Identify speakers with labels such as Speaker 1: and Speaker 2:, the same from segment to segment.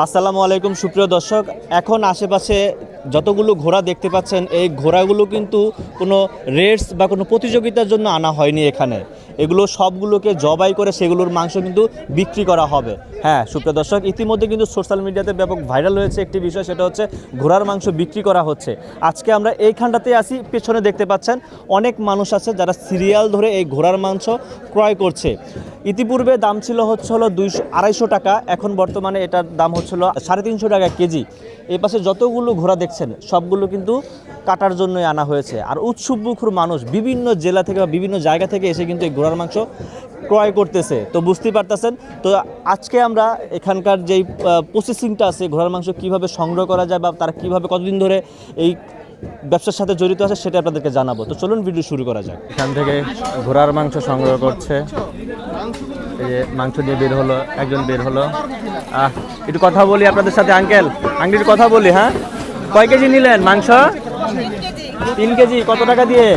Speaker 1: আসসালামু আলাইকুম, সুপ্রিয় দর্শক। এখন আশেপাশে যতগুলো ঘোড়া দেখতে পাচ্ছেন, এই ঘোড়াগুলো কিন্তু কোনো রেস বা কোনো প্রতিযোগিতার জন্য আনা হয়নি এখানে। এগুলো সবগুলোকে জবাই করে সেগুলোর মাংস কিন্তু বিক্রি করা হবে। হ্যাঁ সুপ্রিয় দর্শক, ইতিমধ্যে কিন্তু সোশ্যাল মিডিয়াতে ব্যাপক ভাইরাল হয়েছে একটি বিষয়, সেটা হচ্ছে ঘোড়ার মাংস বিক্রি করা হচ্ছে। আজকে আমরা এইখানটাতে আসি পেছনে দেখতে পাচ্ছেন অনেক মানুষ আছে যারা সিরিয়াল ধরে এই ঘোড়ার মাংস ক্রয় করছে। ইতিপূর্বে দাম ছিল হচ্ছে হলো দুইশো, আড়াইশো টাকা, এখন বর্তমানে এটার দাম হচ্ছিল সাড়ে তিনশো টাকা কেজি। এই পাশে যতগুলো ঘোড়া দেখছেন, সবগুলো কিন্তু কাটার জন্যই আনা হয়েছে। আর উৎসুকমুখর মানুষ বিভিন্ন জেলা থেকে বা বিভিন্ন জায়গা থেকে এসে কিন্তু এই ঘোড়ার মাংস ক্রয় করতেছে। তো বুঝতেই পারতেছেন? তো আজকে আমরা এখানকার যেই প্রসেসিংটা আছে, ঘোড়ার মাংস কীভাবে সংগ্রহ করা যায় বা তারা কীভাবে কতদিন ধরে এই ব্যবসার সাথে জড়িত আছে সেটা আপনাদেরকে জানাব। তো চলুন ভিডিও শুরু করা যাক। এখান থেকে ঘোড়ার মাংস সংগ্রহ করছে। এই যে মাংস দিয়ে বের হলো একজন বের হলো। আহ একটু কথা বলি আপনাদের সাথে আঙ্কেল আঙ্কেল কথা বলি হ্যাঁ? কয় কেজি নিলেন মাংস? তিন কেজি কত টাকা দিয়ে?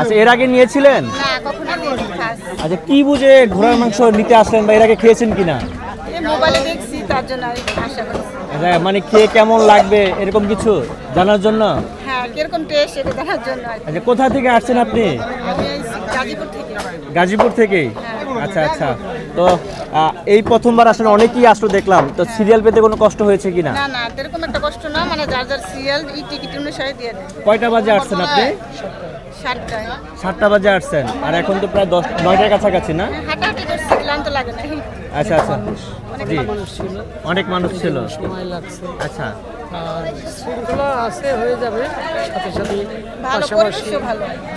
Speaker 1: আচ্ছা এর আগে নিয়েছিলেন? আচ্ছা কি বুঝে ঘোড়ার মাংস নিতে আসলেন বা এর আগে খেয়েছেন কিনা?
Speaker 2: মোবাইলে তার জন্য আমি আশা করছি।
Speaker 1: আচ্ছা মানে কে কেমন লাগবে এরকম কিছু জানার জন্য?
Speaker 2: হ্যাঁ কীরকম টেস্ট এটা জানার জন্য আর কি।
Speaker 1: আচ্ছা কোথা থেকে আসছেন আপনি?
Speaker 2: আমি গাজীপুর থেকে।
Speaker 1: গাজীপুর থেকেই?
Speaker 2: হ্যাঁ।
Speaker 1: আচ্ছা আচ্ছা। তো আহ, এই প্রথমবার আসলে অনেকেই আসলো দেখলাম। তো সিরিয়াল পেতে কোনো কষ্ট হয়েছে কিনা?
Speaker 2: না না এরকম একটা কষ্ট না মানে যার যার সিরিয়াল ই টিকিট অনুসারে দিয়ে দেয়।
Speaker 1: কয়টা বাজে আসছেন আপনি?
Speaker 2: সাতটায়।
Speaker 1: সাতটা বাজে আসছেন। আর এখন তো প্রায় দশ নয়টার কাছাকাছি না?
Speaker 2: হাঁটাহাঁটি ক্লান্ত লাগে না।
Speaker 1: আচ্ছা আচ্ছা।
Speaker 2: অনেক
Speaker 1: জি।
Speaker 2: মানুষ ছিল।
Speaker 1: অনেক মানুষ ছিল।
Speaker 3: সময় লাগছে।
Speaker 1: আচ্ছা।
Speaker 3: আর শৃঙ্খলা আছে হয়ে যাবে। সাথে সাথে পাশাপাশি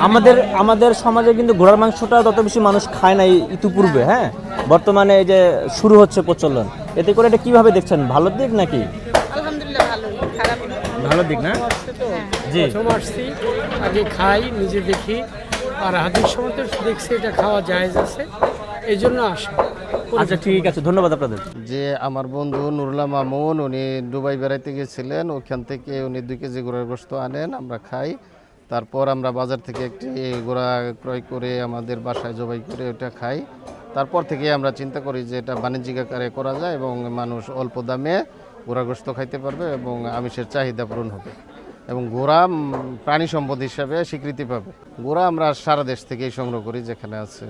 Speaker 1: আমাদের আমাদের সমাজে কিন্তু ঘোড়ার মাংসটা তত বেশি মানুষ খায় না ইতিপূর্বে হ্যাঁ? বর্তমানে এই যে শুরু হচ্ছে প্রচলন এতে করে এটা কীভাবে দেখছেন? ভালো দিক নাকি?
Speaker 2: আলহামদুলিল্লাহ ভালোই। খারাপ না।
Speaker 1: ভালো দিক না? জি।
Speaker 3: প্রথম আগে খাই নিজে দেখি। আর হাদিস সময় তো দেখছি এটা খাওয়া যায় আছে। এই জন্য আসা।
Speaker 1: আচ্ছা ঠিক আছে ধন্যবাদ আপনাদের।
Speaker 4: যে আমার বন্ধু নুরুল্লাহ মামুন উনি দুবাই বেড়াইতে গেছিলেন। ওখান থেকে উনি দুই কেজি ঘোড়ার গোস্ত আনেন আমরা খাই। তারপর আমরা বাজার থেকে একটি ঘোড়া ক্রয় করে আমাদের বাসায় জবাই করে ওটা খাই। তারপর থেকে আমরা চিন্তা করি যে এটা বাণিজ্যিক আকারে করা যায় এবং মানুষ অল্প দামে ঘোড়া গোস্ত খাইতে পারবে এবং আমিষের চাহিদা পূরণ হবে। এবং উম, প্রাণী সম্পদ হিসাবে স্বীকৃতি পাবে। ঘোড়া আমরা সারা দেশ থেকেই সংগ্রহ করি যেখানে আছে।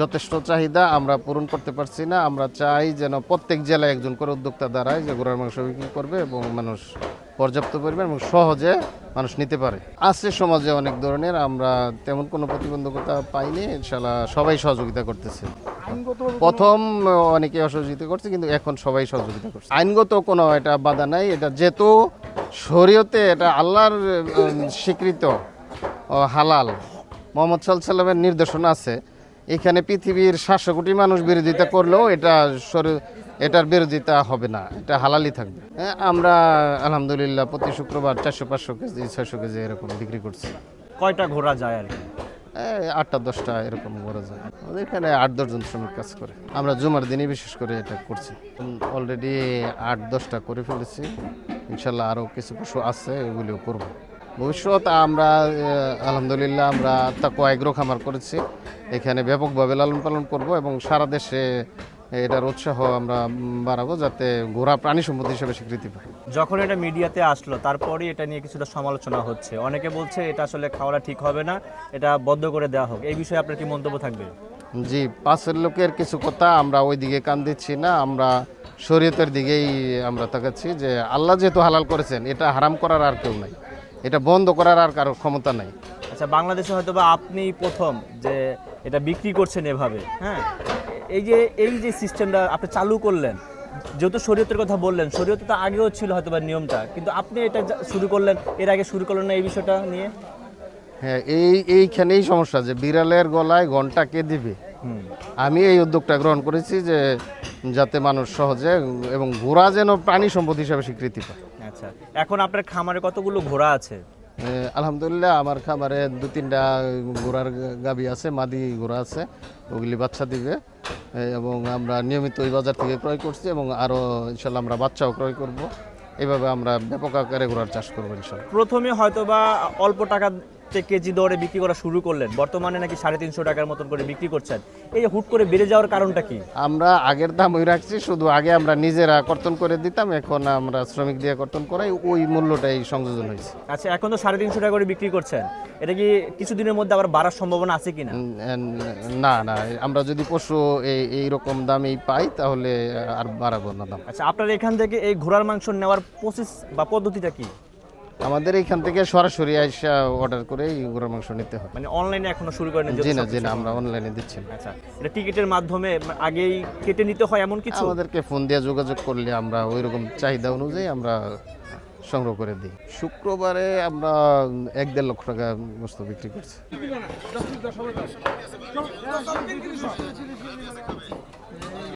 Speaker 4: যথেষ্ট চাহিদা আমরা পূরণ করতে পারছি না। আমরা চাই যেন প্রত্যেক জেলায় একজন করে উদ্যোক্তা দাঁড়ায় যে ঘোড়ার মাংস বিক্রি করবে এবং মানুষ পর্যাপ্ত পরিমাণ এবং সহজে মানুষ নিতে পারে। আছে সমাজে অনেক ধরনের আমরা তেমন কোনো প্রতিবন্ধকতা পাইনি। ইনশাল্লাহ সবাই সহযোগিতা করতেছে। প্রথম অনেকে অসহযোগিতা করছে কিন্তু এখন সবাই সহযোগিতা করছে। আইনগত কোনো এটা বাধা নাই। এটা যেহেতু শরীয়তে এটা আল্লাহর স্বীকৃত হালাল। মোহাম্মদ সাল সাল্লামের নির্দেশনা আছে। এখানে পৃথিবীর সাতশো কোটি মানুষ বিরোধিতা করলেও এটা এটার বিরোধিতা হবে না এটা হালালই থাকবে। আমরা আলহামদুলিল্লাহ প্রতি শুক্রবার চারশো পাঁচশো কেজি ছয়শো কেজি এরকম বিক্রি করছি।
Speaker 1: কয়টা ঘোড়া যায় আর কি?
Speaker 4: আটটা দশটা এরকম করা যায়। এখানে আট দশজন শ্রমিক কাজ করে। আমরা জুমার দিনে বিশেষ করে এটা করছি। অলরেডি আট দশটা করে ফেলেছি। ইনশাল্লাহ আরও কিছু পশু আছে এগুলিও করব। ভবিষ্যৎ আমরা আলহামদুলিল্লাহ আমরা তাকো এগ্রো খামার করেছি। এখানে ব্যাপকভাবে লালন পালন করব এবং সারা দেশে এটার উৎসাহ আমরা বাড়াবো যাতে ঘোড়া প্রাণী সম্পদ হিসেবে স্বীকৃতি পায়
Speaker 1: যখন এটা মিডিয়াতে আসলো তারপরই এটা নিয়ে কিছুটা সমালোচনা হচ্ছে। অনেকে বলছে এটা আসলে খাওয়াটা ঠিক হবে না এটা বন্ধ করে দেওয়া হোক। এই বিষয়ে আপনার কি মন্তব্য থাকবে?
Speaker 4: জি পাশের লোকের কিছু কথা আমরা ওই দিকে কান দিচ্ছি না। আমরা শরীয়তের দিকেই আমরা তাকাচ্ছি যে আল্লাহ যেহেতু হালাল করেছেন এটা হারাম করার আর কেউ নাই। এটা বন্ধ করার আর কারোর ক্ষমতা নাই।
Speaker 1: আচ্ছা বাংলাদেশে হয়তো বা আপনি প্রথম যে এটা বিক্রি করছেন এভাবে হ্যাঁ? এই যে এই যে সিস্টেমটা আপনি চালু করলেন যেহেতু শরীয়তের কথা বললেন শরীয়তে তো আগেও ছিল হয়তো বা নিয়মটা কিন্তু আপনি এটা শুরু করলেন এর আগে শুরু করলেন না এই বিষয়টা নিয়ে?
Speaker 4: হ্যাঁ এই এইখানেই সমস্যা যে বিড়ালের গলায় ঘণ্টা কে দিবে? আমি এই উদ্যোগটা গ্রহণ করেছি যে যাতে মানুষ সহজে এবং ঘোড়া যেন প্রাণী সম্পদ হিসাবে স্বীকৃতি পায়।
Speaker 1: আচ্ছা এখন আপনার খামারে কতগুলো ঘোড়া আছে?
Speaker 4: আলহামদুলিল্লাহ আমার খামারে দু তিনটা ঘোড়ার গাবি আছে মাদি ঘোড়া আছে ওগুলি বাচ্চা দিবে। এবং আমরা নিয়মিত ওই বাজার থেকে ক্রয় করছি এবং আরও ইনশাল্লাহ আমরা বাচ্চাও ক্রয় করব। এইভাবে আমরা ব্যাপক আকারে ঘোড়ার চাষ করব ইনশাল্লাহ।
Speaker 1: প্রথমে হয়তো বা অল্প টাকা কেজি দরে বিক্রি করা শুরু করলেন। বর্তমানে নাকি সাড়ে তিনশো টাকার মতন করে বিক্রি করছেন। এই হুট করে বেড়ে যাওয়ার কারণটা কি?
Speaker 4: আমরা আগের দাম ওই রাখছি শুধু আগে আমরা নিজেরা কর্তন করে দিতাম এখন আমরা শ্রমিক দিয়ে কর্তন করাই ওই মূল্যটাই সংযোজন হয়েছে।
Speaker 1: আচ্ছা এখন তো সাড়ে তিনশো টাকা করে বিক্রি করছেন। এটা কি কিছুদিনের মধ্যে আবার বাড়ার সম্ভাবনা আছে
Speaker 4: উম, এন- না না আমরা যদি পশু এই এইরকম দামেই পাই তাহলে আর বাড়াবো না দাম।
Speaker 1: আচ্ছা আপনার এখান থেকে এই ঘোড়ার মাংস নেওয়ার প্রসেস বা পদ্ধতিটা কি?
Speaker 4: আমাদের এখান থেকে সরাসরি আইসা অর্ডার করে এই গরুর মাংস নিতে হয়
Speaker 1: মানে অনলাইনে এখনও শুরু করেন
Speaker 4: জি না জি না আমরা অনলাইনে দিচ্ছি না।
Speaker 1: আচ্ছা এটা টিকিটের মাধ্যমে আগেই কেটে নিতে হয় এমন কিছু?
Speaker 4: আমাদেরকে ফোন দিয়ে যোগাযোগ করলে আমরা ওই রকম চাহিদা অনুযায়ী আমরা সংগ্রহ করে দিই। শুক্রবারে আমরা এক দেড় লক্ষ টাকা বস্তু বিক্রি করছি।